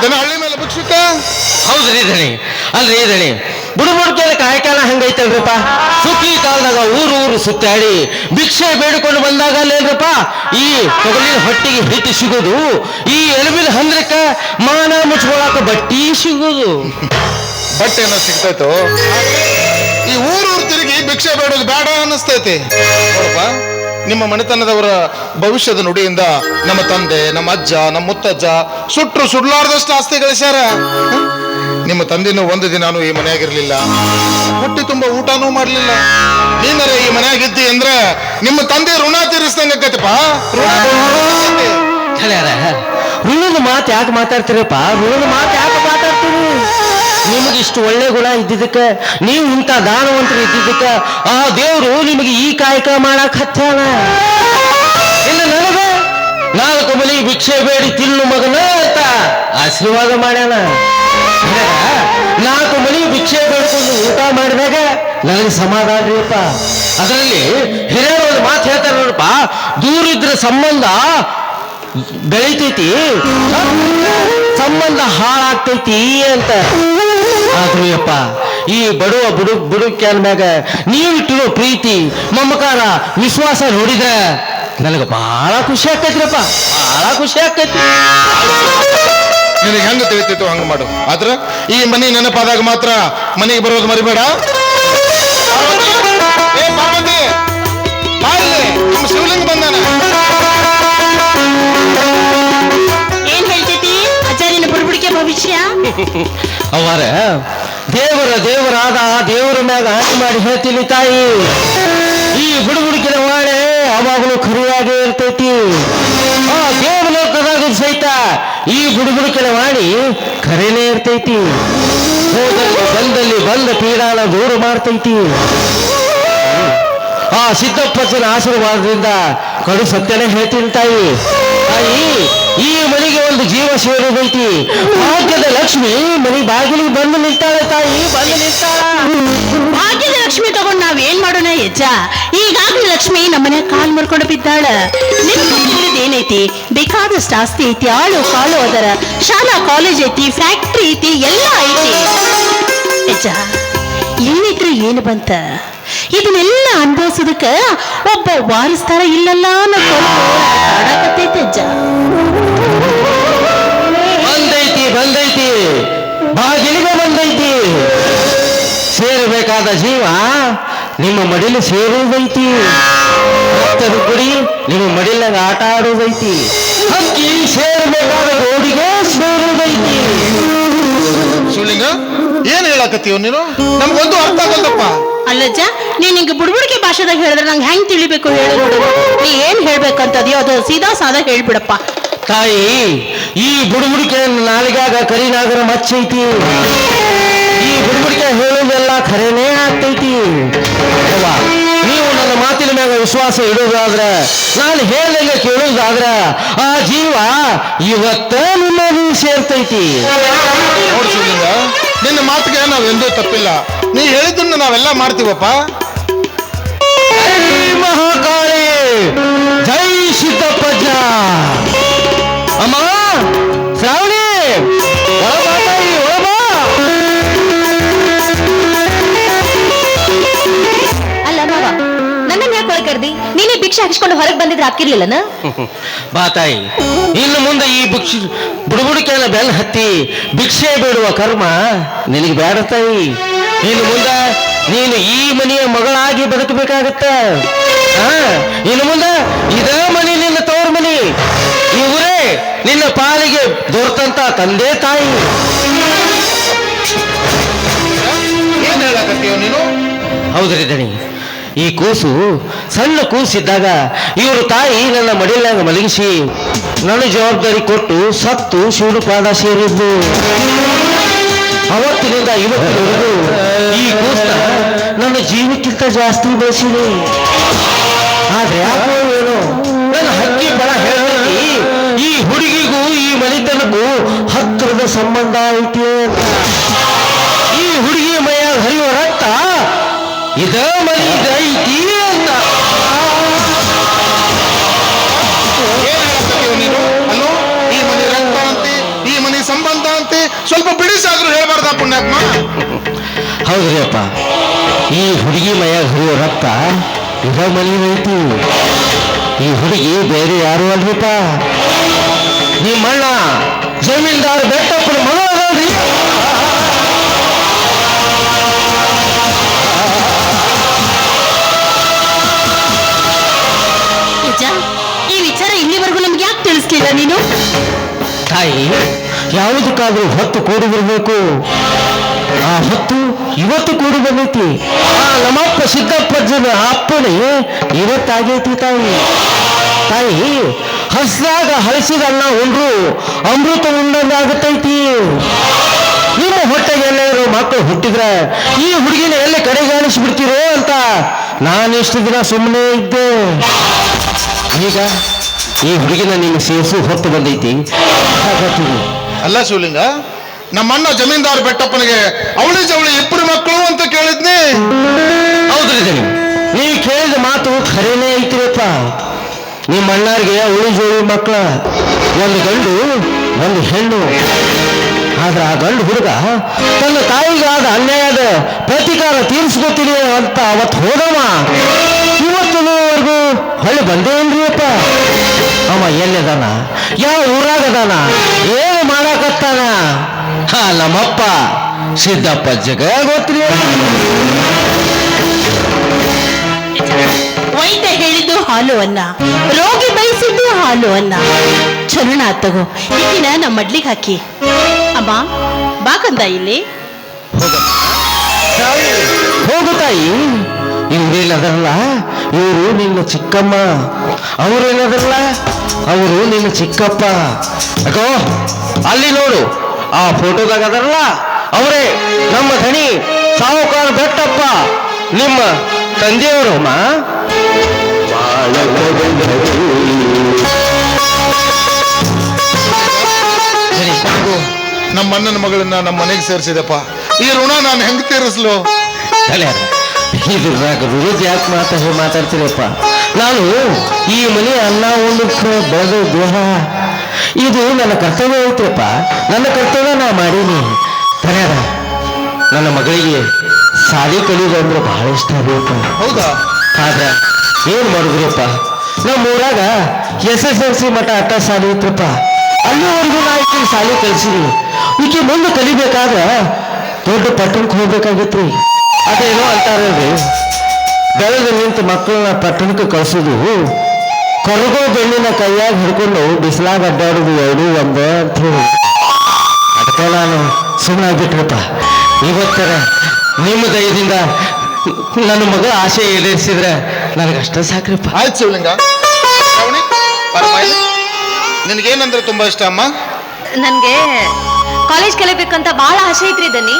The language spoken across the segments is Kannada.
ಬಂದೇನ ಹಳ್ಳಿ ಮೇಲೆ ಭಿಕ್ಷುಕ ಹೌದ್ರಿ ದಣಿ ಅಲ್ರಿ ದಣಿ ಬುಡುಬುಡ್ಕೆಲ್ಲ ಕಾಯಕಾಲ ಹಂಗೈತಲ್ರಿಪ್ಪ? ಸುಗ್ಗಿ ಕಾಲದಾಗ ಊರು ಊರು ಸುತ್ತಾಡಿ ಭಿಕ್ಷೆ ಬೇಡಿಕೊಂಡು ಬಂದಾಗ ಅಲ್ಲೇನ್ರಪ್ಪ? ಈ ತೊಗಲಿನ ಹೊಟ್ಟಿಗೆ ಹಿಟ್ಟು ಸಿಗೋದು ಈ ಎಲುಬಿನ ಹಂದ್ರಕ್ಕ ಮಾನ ಮುಚ್ಕೊಳಕ ಬಟ್ಟಿ ಸಿಗೋದು. ಬಟ್ಟೆ ಏನೋ ಸಿಗ್ತೈತೋ? ಈ ಊರು ಊರು ತಿರುಗಿ ಭಿಕ್ಷೆ ಬೇಡೋದು ಬೇಡ ಅನ್ನಿಸ್ತೈತಿ. ನೋಡಪ್ಪ ನಿಮ್ಮ ಮನೆತನದವರ ಭವಿಷ್ಯದ ನುಡಿಯಿಂದ ನಮ್ಮ ತಂದೆ, ನಮ್ಮ ಅಜ್ಜ, ನಮ್ಮ ಮುತ್ತಜ್ಜ ಸುಟ್ಟರು ಸುಡ್ಲಾರ್ದಷ್ಟು ಆಸ್ತಿ ಗಳಿಸ್ಯಾರ ನಿಮ್ಮ ತಂದೆನೂ ಒಂದು ದಿನಾನು ಈ ಮನೆಯಾಗಿರ್ಲಿಲ್ಲ. ಹೊಟ್ಟೆ ತುಂಬಾ ಊಟನೂ ಮಾಡ್ಲಿಲ್ಲ. ನೀನರ ಈ ಮನೆಯಾಗಿದ್ದಿ ಅಂದ್ರೆ ನಿಮ್ಮ ತಂದೆ ಋಣ ತೀರಿಸ್ದಂಗ ಋಣದ ಮಾತು ಯಾಕೆ ಮಾತಾಡ್ತೀರಪ್ಪ? ಋಣದ ಮಾತು ಯಾಕೆ ಮಾತಾಡ್ತೀರಿ? ನಿಮಗೆ ಇಷ್ಟು ಒಳ್ಳೆ ಗುಣ ಇದ್ದಿದ್ದಕ್ಕ, ನೀವು ಇಂಥ ದಾನವಂತರು ಇದ್ದಿದ್ದಕ್ಕ, ಆ ದೇವರು ನಿಮಗೆ ಈ ಕಾಯಕ ಮಾಡಕ್ ಹತ್ತಾನ ಭಿಕ್ಷೆ ಬೇಡಿ ತಿನ್ನು ಮಗನ ಅಂತ ಆಶೀರ್ವಾದ ಮಾಡ್ಯಾನ. ನಾಲ್ಕು ಮನಿ ಭಿಕ್ಷೆ ಬೇಡ್ಕೊಂಡು ಊಟ ಮಾಡಿದಾಗ ನನಗೆ ಸಮಾಧಾನ ರೀಪ್ಪ ಅದರಲ್ಲಿ ಹಿರಿಯರು ಒಂದು ಮಾತು ಹೇಳ್ತಾರೆ ನೋಡಪ್ಪ ದೂರ ಸಂಬಂಧ ಬೆಳಿತೈತಿ, ಸಂಬಂಧ ಹಾಳಾಗ್ತೈತಿ ಅಂತ. ಆದ್ರೂ ಅಪ್ಪ ಈ ಬಡವ ಬುಡು ಬುಡುಕ್ಯಾನ ಮ್ಯಾಗ ನೀವಿಟ್ಟಿರೋ ಪ್ರೀತಿ, ಮಮಕಾರ, ವಿಶ್ವಾಸ ನೋಡಿದ್ರೆ ನನಗೆ ಬಹಳ ಖುಷಿ ಆಕೈತ್ರಿಪ್ಪ ಬಹಳ ಖುಷಿ ಆಕೈತಿ ನಿನಗೆ ಹೆಂಗ ತಿಳಿತೈತೋ ಹಂಗ ಮಾಡು. ಆದ್ರ ಈ ಮನೆ ನೆನಪಾದಾಗ ಮಾತ್ರ ಮನೆಗೆ ಬರೋದು ಮರಿಬೇಡ. ಏ ಪಾರ್ವತಿ, ಬಾ ಇಲ್ಲಿ, ನಮ್ಮ ಶಿವಲಿಂಗ ಬಂದಾನ. ಏನ್ ಹೇಳ್ತೈತಿ? ಆಚಾರ್ಯನ ಬುಡ್ಬುಡಿಕೆ ಭವಿಷ್ಯ? ಅವರ ದೇವರ ದೇವರಾದ ಆ ದೇವರ ಮ್ಯಾಗ ಆಣೆ ಮಾಡಿ ಹೇಳ್ತೀನಿ ತಾಯಿ. ಈ ಬುಡುಬುಡುಕಿನ ವಾಳೆ ಯಾವಾಗಲೂ ಖರಿಯಾಗೇ ಇರ್ತೈತಿ. ಆ ದೇವಲೋಕದಾಗ ಸಹಿತ ಈ ಬುಡುಬುಡುಕಿನ ಮಾಡಿ ಖರೇನೇ ಇರ್ತೈತಿ. ಹೋದಲ್ಲಿ ಬಂದಲ್ಲಿ ಬಂದ ಪೀಡಾನ ದೂರ ಮಾಡ್ತೈತಿ. ಆ ಸಿದ್ದಪ್ಪನ ಆಶೀರ್ವಾದದಿಂದ ಕಡು ಸತ್ಯನೇ ಹೇಳ್ತೀನಿ ತಾಯಿ. ತಾಯಿ, ಈ ಮನೆಗೆ ಒಂದು ಜೀವ ಸೇರೋದೈತಿ. ಭಾಗ್ಯದ ಲಕ್ಷ್ಮಿ ಮನೆ ಬಾಗಿಲಿಗೆ ಬಂದು ನಿಲ್ತಾಳೆ ತಾಯಿ, ಬಂದು ನಿಲ್ತಾಳ ಯಜ್ಜ ಈಗಾಗಲೇ ಲಕ್ಷ್ಮಿ ನಮ್ಮನೆ ಕಾಲ್ ಮುರ್ಕೊಂಡು ಬಿದ್ದಾಳ. ನಿಮ್ ಏನೈತಿ? ಬೇಕಾದಷ್ಟು ಆಸ್ತಿ ಐತಿ, ಆಳು ಕಾಳು ಅದರ. ಶಾಲಾ, ಕಾಲೇಜ್ ಐತಿ, ಫ್ಯಾಕ್ಟ್ರಿ ಐತಿ, ಎಲ್ಲ ಐತಿ. ಯಜ್ಜ ಏನಿದ್ರು ಏನು ಬಂತ? ಇದನ್ನೆಲ್ಲ ಅನುಭವಿಸೋದಕ್ಕ ಒಬ್ಬ ವಾರಿಸ್ತಾರ ಇಲ್ಲಲ್ಲ ಅನ್ನೋ ಕಾಡಕತ್ತೈತೆ ಅಜ್ಜ ಬಂದೈತಿ ಬಂದೈತಿ. ಬಾಗಿಲಿಗೆ ಬಂದೈತಿ. ಸೇರಬೇಕಾದ ಜೀವ ನಿಮ್ಮ ಮಡಿಲು ಸೇರುವುದೈತಿ. ಭಕ್ತರು ಗುರಿ ನಿಮ್ಮ ಮಡಿಲಾಗ ಆಟ ಆಡೋದೈತಿ ಹಕ್ಕಿ ಸೇರಬೇಕಾದ ರೋಡಿಗೆ ಸೇರುವುದೈತಿ. ಶಿವಲಿಂಗ ಏನ್ ಹೇಳಕತ್ತೀವ ನೀನು? ನಮ್ಗೊಂದು ಅರ್ಥ ಆಗಲ್ಲಪ್ಪ ಅಲ್ಲಜ್ಜ ನೀನ್ ಹಿಂಗ ಬುಡ್ಬುಡಿಕೆ ಭಾಷೆದಾಗ ಹೇಳಿದ್ರೆ ನಂಗೆ ಹೆಂಗ್ ತಿಳಿಬೇಕು ಹೇಳು ನೋಡು. ನೀ ಏನ್ ಹೇಳ್ಬೇಕಂತದ್ಯೋ ಅದು ಸೀದಾ ಸಾದಾ ಹೇಳ್ಬಿಡಪ್ಪ. ತಾಯಿ ಈ ಬುಡುಬುಡಿಕೆ ನಾಲಿಗಾಗ ಕರಿನಾಗರ ಮಚ್ಚೈತಿ. ಈ ಬುಡುಬುಡಿಕೆ ಹೇಳೋದೆಲ್ಲ ಖರೇನೇ ಆಗ್ತೈತಿ. ಮ್ಯಾಗ ವಿಶ್ವಾಸ ಇಡುವುದಾದ್ರೆ, ನಾನು ಹೇಳ್ದಂಗೆ ಕೇಳುವುದಾದ್ರೆ, ಆ ಜೀವ ಇವತ್ತ ನಿಮ್ಮದು ಸೇರ್ತೈತಿ. ನಿನ್ನ ಮಾತಿಗೆ ನಾವೆಂದೂ ತಪ್ಪಿಲ್ಲ. ನೀ ಹೇಳಿದ್ದನ್ನ ನಾವೆಲ್ಲ ಮಾಡ್ತೀವಪ್ಪ. ಹಾಕಿಸ್ಕೊಂಡು ಹೊರಗೆ ಬಂದಿದ್ರೆ ಹಾಕಿರ್ಲಿಲ್ಲನ? ಬಾ ತಾಯಿ ಇನ್ನು ಮುಂದೆ ಈ ಭಿಕ್ಷ ಬುಡುಬುಡಿಕೆನ ಬೆನ್ನ ಹತ್ತಿ ಭಿಕ್ಷೆ ಬೇಡುವ ಕರ್ಮ ನಿನಗೆ ಬೇಡ ತಾಯಿ. ಇನ್ನು ಮುಂದೆ ನೀನು ಈ ಮನೆಯ ಮಗಳಾಗಿ ಬದುಕಬೇಕಾಗತ್ತ. ಹಾ ಇನ್ನು ಮುಂದೆ ಇದೇ ಮನೆ ನಿನ್ನ ತವ್ರ ಮನೆ. ಇವರೇ ನಿನ್ನ ಪಾಲಿಗೆ ದೊರೆತಂತ ತಂದೆ ತಾಯಿ. ಏನ್ ಹೇಳಕತ್ತೀವ ನೀನು? ಹೌದ್ರಿ ದಣಿ. ಈ ಕೂಸು ಸಣ್ಣ ಕೂಸಿದ್ದಾಗ ಇವರು ತಾಯಿ ನನ್ನ ಮಡಿಲಾಗ ಮಲಗಿಸಿ ನನ್ನ ಜವಾಬ್ದಾರಿ ಕೊಟ್ಟು ಸತ್ತು ಶಿವನ ಪಾದ ಸೇರಿದ್ದು. ಅವತ್ತಿನಿಂದ ಇವತ್ತು ಈ ಕೂಸ ನನ್ನ ಜೀವಕ್ಕಿಂತ ಜಾಸ್ತಿ ಬೆಳೆಸಿದೆ. ಆದ್ರೆ ಏನೋ ನನ್ನ ಹಕ್ಕಿ ಬಳ ಹೇಳಿ ಈ ಹುಡುಗಿಗೂ ಈ ಮನೆತನಕ್ಕೂ ಹತ್ತಿರದ ಸಂಬಂಧ ಐತಿ ಈ ಹುಡುಗಿ ಮೈಯಾಗ ಹರಿಯುವ ರಕ್ತ ಇದ ಸ್ವಲ್ಪ ಬಿಡಿಸಾದ್ರೂ ಹೇಳ್ಬಾರ್ದ ಪುಣ್ಯಾತ್ಮ. ಹೌದ್ರಿ ಅಪ್ಪ. ಈ ಹುಡುಗಿ ಮೈಯಾಗ ಹರಿಯೋ ರಕ್ತ ಇರೋ ಮನೆ ಐತಿ ಈ ಹುಡುಗಿ ಬೇರೆ ಯಾರು ಅಲ್ರಿಪ್ಪ. ನಿಮ್ಮಣ್ಣ ಜಮೀನ್ದಾರ್ ಬೆಟ್ಟಪ್ಪನ ಮಗಳು ಅದಲ್ರಿ ಯಜ್ಜ ಈ ವಿಚಾರ ಇಲ್ಲಿವರೆಗೂ ನಮ್ಗೆ ಯಾಕೆ ತಿಳಿಸ್ಲಿಲ್ಲ ನೀನು? ತಾಯಿ ಯಾವುದಕ್ಕಾದ್ರೂ ಹೊತ್ತು ಕೂಡಿ ಬರಬೇಕು. ಆ ಹೊತ್ತು ಇವತ್ತು ಕೂಡಿ ಬಂದೈತಿ ಆ ನಮ್ಮಪ್ಪ ಸಿದ್ದಪ್ಪಜ್ಜನ ಅಪ್ಪಣೆ ಇವತ್ತಾಗೈತಿ ತಾಯಿ. ತಾಯಿ ಹಸಿದಾಗ ಹಳಸಿದ ಅನ್ನ ಉಂಡ್ರು, ಅಮೃತ ಉಂಡಂಗಾಗತೈತಿ ನಿಮ್ಮ ಹೊಟ್ಟೆಗೆ ಎಲ್ಲರೂ ಮಕ್ಕಳು ಹುಟ್ಟಿದ್ರೆ ಈ ಹುಡುಗಿನ ಎಲ್ಲಿ ಕಡೆಗಾಣಿಸ್ಬಿಡ್ತೀರೋ ಅಂತ ನಾನು ಎಷ್ಟು ದಿನ ಸುಮ್ಮನೆ ಇದ್ದೆ. ಈಗ ಈ ಹುಡುಗಿನ ನಿಮ್ಮ ಸೇರಿಸು ಹೊತ್ತು ಬಂದೈತಿ. ಅಲ್ಲ ಶಿವಲಿಂಗ, ನಮ್ಮಣ್ಣ ಜಮೀನ್ದಾರ್ ಬೆಟ್ಟಪ್ಪನಿಗೆ ಅವಳಿ ಜವಳಿ ಇಬ್ಬರು ಮಕ್ಕಳು ಅಂತ ಕೇಳಿದ್ನಿ. ಹೌದ್ರಿ ನೀ ನೀವು ಕೇಳಿದ ಮಾತು ಖರೇನೇ ಐತಿರಪ್ಪ. ನಿಮ್ಮ ಅಣ್ಣಾರಿಗೆ ಅವಳಿ ಜೋಳಿ ಮಕ್ಕಳ ಒಂದು ಗಂಡು, ಒಂದು ಹೆಣ್ಣು. ಆದ್ರೆ ಆ ಗಂಡು ಹುಡುಗ ತನ್ನ ತಾಯಿಗಾದ ಅನ್ಯಾಯದ ಪ್ರತಿಕಾರ ತೀರಿಸ್ಕೊತೀನಿ ಅಂತ ಅವತ್ತು ಹೋದವ. ಇವತ್ತಿನವರೆಗೂ ಹೊಳ್ಳಿ ಬಂದೇ ಅಪ್ಪ ಅವ ಎಲ್ಲಿದಾನ? ಯಾವ ಊರಾಗದಾನ ಏನು ಮಾಡಾಕತ್ತಾನ? ಹಾ ನಮ್ಮಪ್ಪ ಸಿದ್ದಪ್ಪ ಜಗ ಗೊತ್ತ್ರಿ ವೈದ್ಯ ಹೇಳಿದ್ದು ಹಾಲು ಅನ್ನ ರೋಗಿ ಬಯಸಿದ್ದು ಹಾಲು ಅನ್ನ. ಚರಣ ತಗೋ ಇದನ್ನ ನಮ್ಮ ಮಡ್ಲಿಗೆ ಹಾಕಿ. ಅಮ್ಮ ಬಾಕಂದ ಇಲ್ಲಿ. ಹೋಗು ತಾಯಿ. ಇವ್ರೇನದರಲ್ಲ ಇವರು ನಿನ್ನ ಚಿಕ್ಕಮ್ಮ ಅವರೇನದರಲ್ಲ ಅವರು ನಿನ್ನ ಚಿಕ್ಕಪ್ಪ. ಯಾಕೋ ಅಲ್ಲಿ ನೋಡು ಆ ಫೋಟೋದಾಗ ಅದರಲ್ಲ ಅವರೇ ನಮ್ಮ ಧನಿ ಸಾಹುಕಾರ ಬೆಟ್ಟಪ್ಪ ನಿಮ್ಮ ತಂದೆಯವರು ಅಮ್ಮ. ನಮ್ಮ ಅಣ್ಣನ ಮಗಳನ್ನ ನಮ್ಮ ಮನೆಗೆ ಸೇರಿಸಿದಪ್ಪ. ಈ ಋಣ ನಾನು ಹೆಂಗ್ ತೀರಿಸ್ಲು? ಇದು ರುರುದ್ ಯಾಕೆ ಮಾತಾ ಮಾತಾಡ್ತೀರಪ್ಪ? ನಾನು ಈ ಮನೆ ಅನ್ನ ಉಣ್ಣಕ್ಕೆ ಬೆಳೆದ ದೇಹ ಇದು ನನ್ನ ಕರ್ತವ್ಯ ಐತೆಪ್ಪ. ನನ್ನ ಕರ್ತವ್ಯ ನಾ ಮಾಡೀನಿ. ತರ ನನ್ನ ಮಗಳಿಗೆ ಸಾಲಿ ಕಲಿಯೋದು ಅಂದ್ರೆ ಬಹಳ ಇಷ್ಟ ಬೇಕು ಹೌದಾ? ಆದ್ರೆ ಏನ್ ಮಾಡಿದ್ರಪ್ಪ? ನಮ್ಮ ಊರಾಗ ಎಸ್ ಎಸ್ ಎಲ್ ಸಿ ಮಠ ಅಟ್ಟ ಸಾಲಿ ಇತ್ತಪ್ಪ. ಅಲ್ಲಿವರೆಗೂ ನಾ ಈಕೆ ಸಾಲಿ ಕಲಿಸಿದ್ವಿ ಈಕೆ ಮುಂದೆ ಕಲಿಬೇಕಾದ್ರೆ ದೊಡ್ಡ ಪಟ್ಟಣಕ್ಕೆ ಹೋಗ್ಬೇಕಾಗಿತ್ತು ಅದೇನೋ ಅಂತಾರಲ್ರಿ. ಬೆಳೆದು ನಿಂತು ಮಕ್ಕಳನ್ನ ಪಟ್ಟಣಕ್ಕೆ ಕಳ್ಸೋದು ಕರಗೋ ಬೆಣ್ಣಿನ ಕೈಯಾಗ ಹಿಡ್ಕೊಂಡು ಬಿಸಿಲಾಗ ಅಡ್ಡಾಡುದು ಎರಡು ಒಂದೇ ಅಂತ ಹೇಳಿ. ಅದಕ್ಕೆ ನಾನು ಸುಮ್ಮನೆ ಬಿಟ್ರಪ್ಪ ಇವತ್ತರ ನಿಮ್ಮ ದಯದಿಂದ ನನ್ನ ಮಗ ಆಸೆ ಈಡೇರಿಸಿದ್ರೆ ನನಗಷ್ಟ ಸಾಕ್ರಪ್ಪ. ಆಯ್ತು ಶಿವಲಿಂಗ. ನಿನಗೇನಂದ್ರೆ ತುಂಬಾ ಇಷ್ಟ ಅಮ್ಮ? ನನಗೆ ಕಾಲೇಜ್ ಕಲಿಬೇಕಂತ ಬಹಳ ಆಸೆ ಐತ್ರಿ ದನಿ.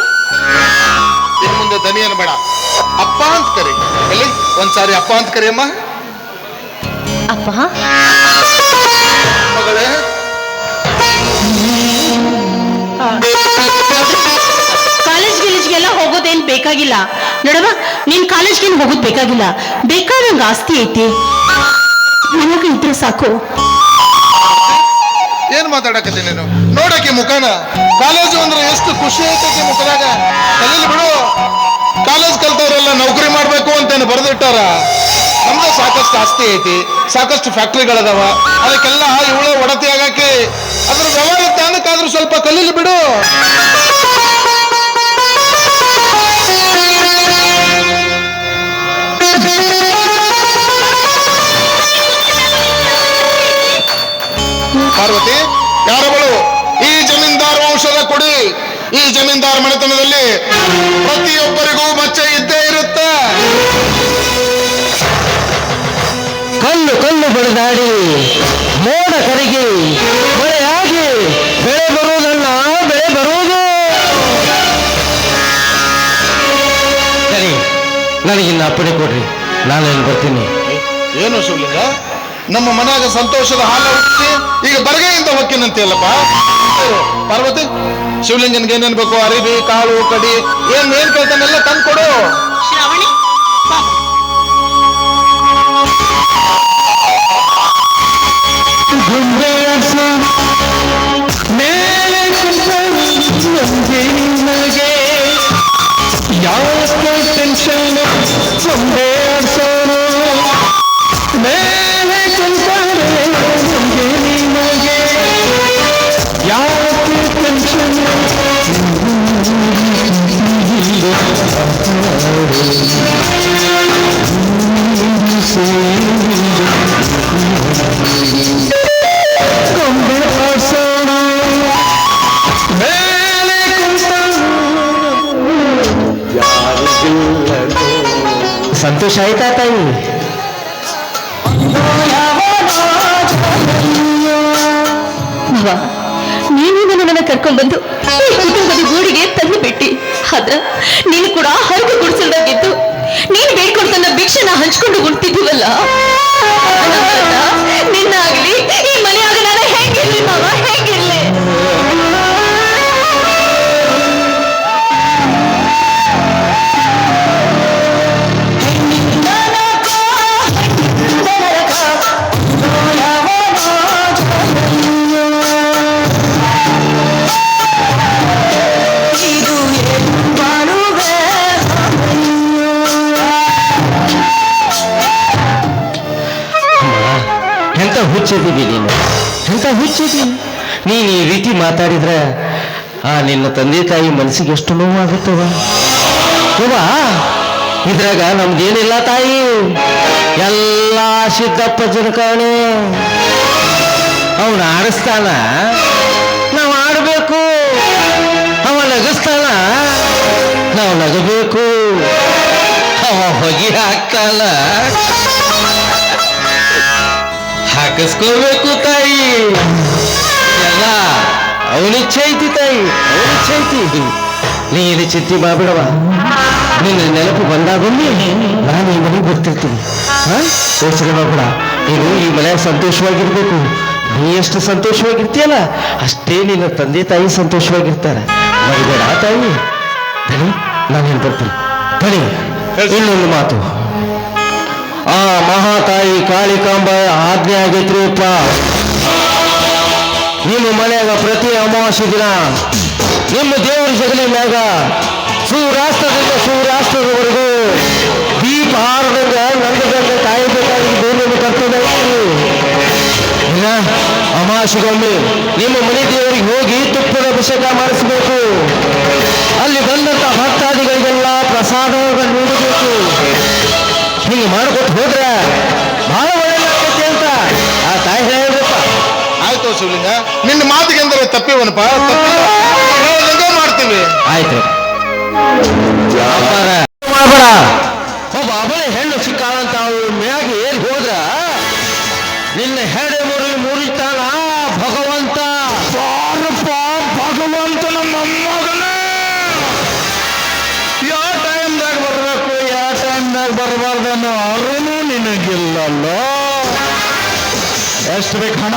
ಇನ್ ಮುಂದೆ ದನಿ ಬೇಡ. ಅಪ್ಪ ಅಂತ ಕರೆ. ಎಲ್ಲಿ? ಒಂದ್ಸಾರಿ ಅಪ್ಪ ಅಂತ ಕರಿಯಮ್ಮ ಅಪ್ಪ? ಮಗಳೇ. ಕಾಲೇಜ್ ಗಿಲೇಜ್ಗೆಲ್ಲ ಹೋಗೋದೇನ್ ಬೇಕಾಗಿಲ್ಲ. ನೋಡವ ನೀನ್ ಕಾಲೇಜ್ಗೇನು ಹೋಗೋದ್ ಬೇಕಾಗಿಲ್ಲ. ಬೇಕಾದಂಗ ಆಸ್ತಿ ಐತಿ. ನನಗ ಇದ್ರೆ ಸಾಕು. ಏನ್ ಮಾತಾಡಕತ್ತಿ ನೀನು? ನೋಡಕ್ಕೆ ಮುಖನ. ಕಾಲೇಜು ಅಂದ್ರೆ ಎಷ್ಟು ಖುಷಿ ಐತೈತಿ ಮುಖದಾಗ. ಕಲೀಲಿ ಬಿಡು. ಕಾಲೇಜ್ ಕಲ್ತವ್ರೆಲ್ಲ ನೌಕರಿ ಮಾಡ್ಬೇಕು ಅಂತೇನು ಬರೆದಿಟ್ಟಾರ? ನಮ್ದು ಸಾಕಷ್ಟು ಆಸ್ತಿ ಐತಿ, ಸಾಕಷ್ಟು ಫ್ಯಾಕ್ಟ್ರಿಗಳದಾವ, ಅದಕ್ಕೆಲ್ಲ ಇವಳೇ ಒಡತಿ ಆಗಕ್ಕೆ ಅದ್ರ ವ್ಯವಹಾರ ತಾನಕ್ಕಾದ್ರೂ ಸ್ವಲ್ಪ ಕಲೀಲಿ ಬಿಡು. ಪಾರ್ವತಿ, ಯಾರವಳು? ಈ ಜಮೀನ್ದಾರ್ ವಂಶದ ಕೊಡಿ. ಈ ಜಮೀನ್ದಾರ್ ಮನೆತನದಲ್ಲಿ ಪ್ರತಿಯೊಬ್ಬರಿಗೂ ಬಡಿದಾಡಿ ಮೋಡ ಕರಗಿ ಮಳೆಯಾಗಿ ಬೆಳೆ ಬರುವುದಲ್ಲ ಬೆಳೆ ಬರುವುದು. ಸರಿ ನನಗಿನ್ನ ಅಪ್ಪಣೆ ಕೊಡ್ರಿ. ನಾನೇನು ಬರ್ತೀನಿ. ಏನು ಸುಳ್ಳಿಲ್ಲ? ನಮ್ಮ ಮನ್ಯಾಗ ಸಂತೋಷದ ಹಾಲ ಹುಟ್ಟಿಸಿ ಈಗ ಬರಗೈಯಿಂದ ಹೊಕ್ಕಿನಂತೆಯಲ್ಲಪ್ಪ ಪಾರ್ವತಿ ಶಿವಲಿಂಗನ್ಗೆ ಏನೇನ್ ಬೇಕು ಅರಿವಿ ಕಾಳು ಕಡಿ ಏನ್ ಏನ್ ಕೇಳ್ತಾನೆಲ್ಲ ತಂದು ಕೊಡು ಶ್ರಾವಣಿ ಸಂತೋಷ ಆಯ್ತಾ ತಾಯಿ? ನೀನು ನನ್ನ ಕರ್ಕೊಂಡ್ಬಂದು ಕುಟುಂಬದ ಗೂಡಿಗೆ ತಂದು ಬಿಟ್ಟಿ ಆದ್ರ ನೀನು ಕೂಡ ಹರಕು ಗುಡಿಸಲ್ದಾಗಿದ್ದು, ನೀನು ಬೇಡ್ಕೊಂಡು ತನ್ನ ಭಿಕ್ಷೆನ ಹಂಚ್ಕೊಂಡು ಉಣ್ತಿದ್ದೀವಲ್ಲ? ಹುಚ್ಚಿದ್ದೀವಿ ನೀನು. ಎಂತ ಹುಚ್ಚಿದ್ದೀನಿ ನೀನು ಈ ರೀತಿ ಮಾತಾಡಿದ್ರೆ, ಆ, ನಿನ್ನ ತಂದೆ ತಾಯಿ ಮನಸ್ಸಿಗೆ ಎಷ್ಟು ನೋವಾಗುತ್ತವ ಯವ್ವ, ಇದ್ರಾಗ ನಮ್ಗೇನಿಲ್ಲ ತಾಯಿ. ಎಲ್ಲ ಸಿದ್ದಪ್ಪ ಜನಕಾಣೆ ಅವನು ಆಡಿಸ್ತಾನ, ನಾವು ಆಡಬೇಕು. ಅವ ನಗಿಸ್ತಾನ, ನಾವು ನಗಬೇಕು. ಅವ ಹೊಗೆ ಹಾಕ್ತಾನ. ಹಾಕಿಸ್ಕೋಬೇಕು ತಾಯಿ. ಎಲ್ಲ ಅವನಿಚ್ಛೆ ಐತಿ ತಾಯಿ ಅವನಿಚ್ಛೆ ಐತಿ ನೀನು ಚಿತ್ತಿ ಬಾಬಿಡವ ನಿನ್ನ ನೆನಪು ಬಂದಾಗೊಮ್ಮೆ ನಾನು ಈ ಮನೆಗೆ ಬರ್ತಿರ್ತೀನಿ. ಹಾ? ಯೋಚನೆ ಮಾಡ್ಬೇಡ. ನೀನು ಈ ಮನೆ ಸಂತೋಷವಾಗಿರ್ಬೇಕು. ನೀ ಎಷ್ಟು ಸಂತೋಷವಾಗಿರ್ತೀಯಲ್ಲ ಅಷ್ಟೇ ನಿನ್ನ ತಂದೆ ತಾಯಿ ಸಂತೋಷವಾಗಿರ್ತಾರೆ. ಮರಿಬೇಡ ತಾಯಿ. ನಾನು ಬರ್ತೀನಿ. ತಡಿ ಇನ್ನೊಂದು ಮಾತು. ಆ ಮಹಾತಾಯಿ ಕಾಳಿಕಾಂಬ ಆಜ್ಞೆ ಆಗೈತ್ರಿ ಅಪ್ಪ ನಿಮ್ಮ ಮನೆಯಾಗ ಪ್ರತಿ ಅಮಾವಾಸ್ಯ ದಿನ ನಿಮ್ಮ ದೇವರ ಜಗಲಿ ಮ್ಯಾಗ ಸೂರಾಷ್ಟ್ರದಿಂದ ಸೂರಾಷ್ಟ್ರದವರೆಗೂ ದೀಪ ಹಾರದಂಗ ನಂದದಂಗ ಕಾಯಬೇಕಾಗಿ ಕರ್ತದೆ ಈಗ ಅಮಾವಾಸ್ಯಗೊಮ್ಮೆ ನಿಮ್ಮ ಮನೆ ದೇವರಿಗೆ ಹೋಗಿ ತುಪ್ಪದ ಅಭಿಷೇಕ ಮಾಡಿಸಬೇಕು. ತಪ್ಪಿವನಪ್ಪ ಮಾಡ್ತೀವಿ. ಆಯ್ತು. ಒಬ್ಬ ಹೆಣ್ಣು ಸಿಕ್ಕಾಳಂತ ಅವ್ರ ಮ್ಯಾಗ ಏನ್ ಹೋದ್ರ? ನಿನ್ನ ಹೆಡೆ ಮುರಿ ಮುರಿತಾನ ಭಗವಂತ. ಭಗವಂತನ ಮೊಮ್ಮಗನ ಯಾವ ಟೈಮ್ದಾಗ ಬರ್ಬೇಕು ಯಾವ ಟೈಮ್ದಾಗ ಬರಬಾರ್ದು ಅನ್ನೋ ಅರಿವು ನಿನಗಿಲ್ಲಲ್ಲ. ಎಷ್ಟು ಬೇಕು ಹಣ?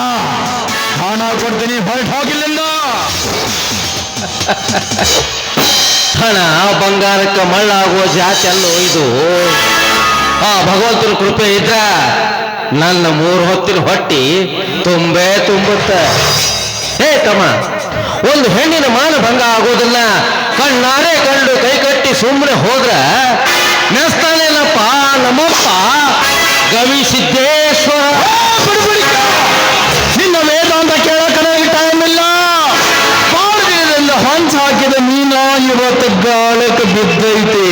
ಹಣ ಕೊಡ್ತೀನಿ ಹೊರಟು ಹೋಗಿಲ್ಲಿಂದ. ಹಣ ಬಂಗಾರಕ್ಕೆ ಮಳ್ಳಾಗುವ ಜಾತಿ ಅಲ್ಲೋ ಇದು? ಆ ಭಗವಂತನ ಕೃಪೆ ಇದ್ದ ನನ್ನ ಮೂರು ಹೊತ್ತಿನ ಹೊಟ್ಟಿ ತುಂಬೇ ತುಂಬುತ್ತ. ಹೇ ತಮ್ಮ ಒಂದು ಹೆಣ್ಣಿನ ಮಾನ ಭಂಗ ಆಗೋದನ್ನ ಕಣ್ಣಾರೆ ಕಂಡು ಕೈ ಕಟ್ಟಿ ಸುಮ್ಮನೆ ಹೋದ್ರ ನೆಸ್ತಾನೇನಪ್ಪ ನಮ್ಮಪ್ಪ ಗವಿ ಬಿದ್ದೈತಿ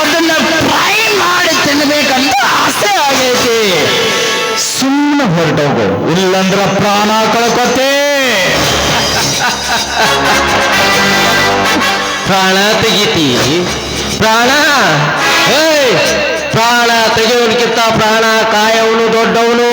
ಅದನ್ನ ಫ್ರೈ ಮಾಡಿ ತಿನ್ಬೇಕಂತ ಆಸೆ ಆಗೈತಿ. ಸುಮ್ಮನೆ ಹೊರಟೋಗು. ಇಲ್ಲಂದ್ರ ಪ್ರಾಣ ಕಳ್ಕೊತೆ. ಪ್ರಾಣ ತೆಗಿತಿ. ಪ್ರಾಣ? ಏಯ್, ಪ್ರಾಣ ತೆಗೆಯೋನ್ಕಿಂತ ಪ್ರಾಣ ಕಾಯವನು ದೊಡ್ಡವನು.